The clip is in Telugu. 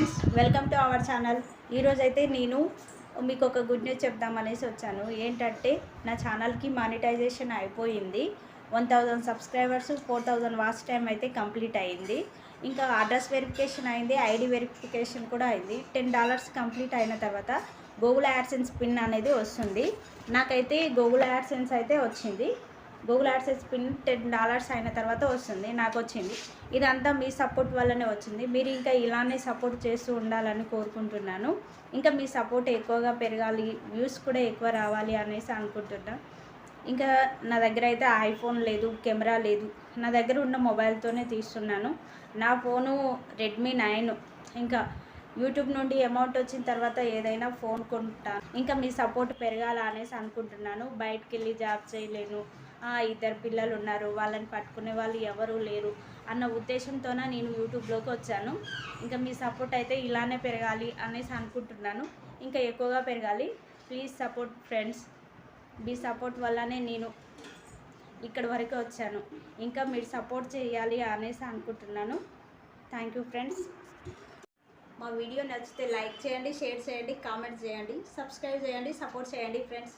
Friends welcome to our channel. ఈరోజు అయితే నేను మీకు ఒక గుడ్ న్యూస్ చెప్దామనేసి వచ్చాను. ఏంటంటే నా ఛానల్కి మానిటైజేషన్ అయిపోయింది. One thousand subscribers four thousand watch time అయితే కంప్లీట్ అయింది. ఇంకా అడ్రస్ వెరిఫికేషన్ అయింది ఐడి వెరిఫికేషన్ కూడా అయింది. టెన్ డాలర్స్ కంప్లీట్ అయిన తర్వాత గూగుల్ యాడ్సెన్స్ పిన్ అనేది వస్తుంది. నాకైతే గూగుల్ యాడ్సెన్స్ అయితే వచ్చింది. Google AdSense pin ten dollars అయిన తర్వాత వస్తుంది నాకు వచ్చింది. ఇదంతా మీ సపోర్ట్ వల్లనే వచ్చింది. మీరు ఇంకా ఇలానే సపోర్ట్ చేస్తూ ఉండాలని కోరుకుంటున్నాను. ఇంకా మీ సపోర్ట్ ఎక్కువగా పెరగాలి వ్యూస్ కూడా ఎక్కువ రావాలి అనేసి అనుకుంటున్నాను ఇంకా నా దగ్గర అయితే ఐఫోన్ లేదు కెమెరా లేదు. నా దగ్గర ఉన్న మొబైల్తోనే తీస్తున్నాను. నా ఫోను రెడ్మీ నైన్ ఇంకా యూట్యూబ్ నుండి అమౌంట్ వచ్చిన తర్వాత ఏదైనా ఫోన్ కొంటాను ఇంకా మీ సపోర్ట్ పెరగాల అనేసి అనుకుంటున్నాను. బయటకు వెళ్ళి జాబ్ చేయలేను. ఇద్దరు పిల్లలు ఉన్నారు. వాళ్ళని పట్టుకునే వాళ్ళు ఎవరూ లేరు అన్న ఉద్దేశంతోనే నేను యూట్యూబ్లోకి వచ్చాను. ఇంకా మీ సపోర్ట్ అయితే ఇలానే పెరగాలి అనేసి అనుకుంటున్నాను. ఇంకా ఎక్కువగా పెరగాలి. ప్లీజ్ సపోర్ట్ ఫ్రెండ్స్ మీ సపోర్ట్ వల్లనే నేను ఇక్కడి వరకు వచ్చాను. ఇంకా మీరు సపోర్ట్ చేయాలి అనేసి అనుకుంటున్నాను. థ్యాంక్ యూ ఫ్రెండ్స్ మా వీడియో నచ్చితే లైక్ చేయండి షేర్ చేయండి కామెంట్ చేయండి సబ్స్క్రైబ్ చేయండి సపోర్ట్ చేయండి ఫ్రెండ్స్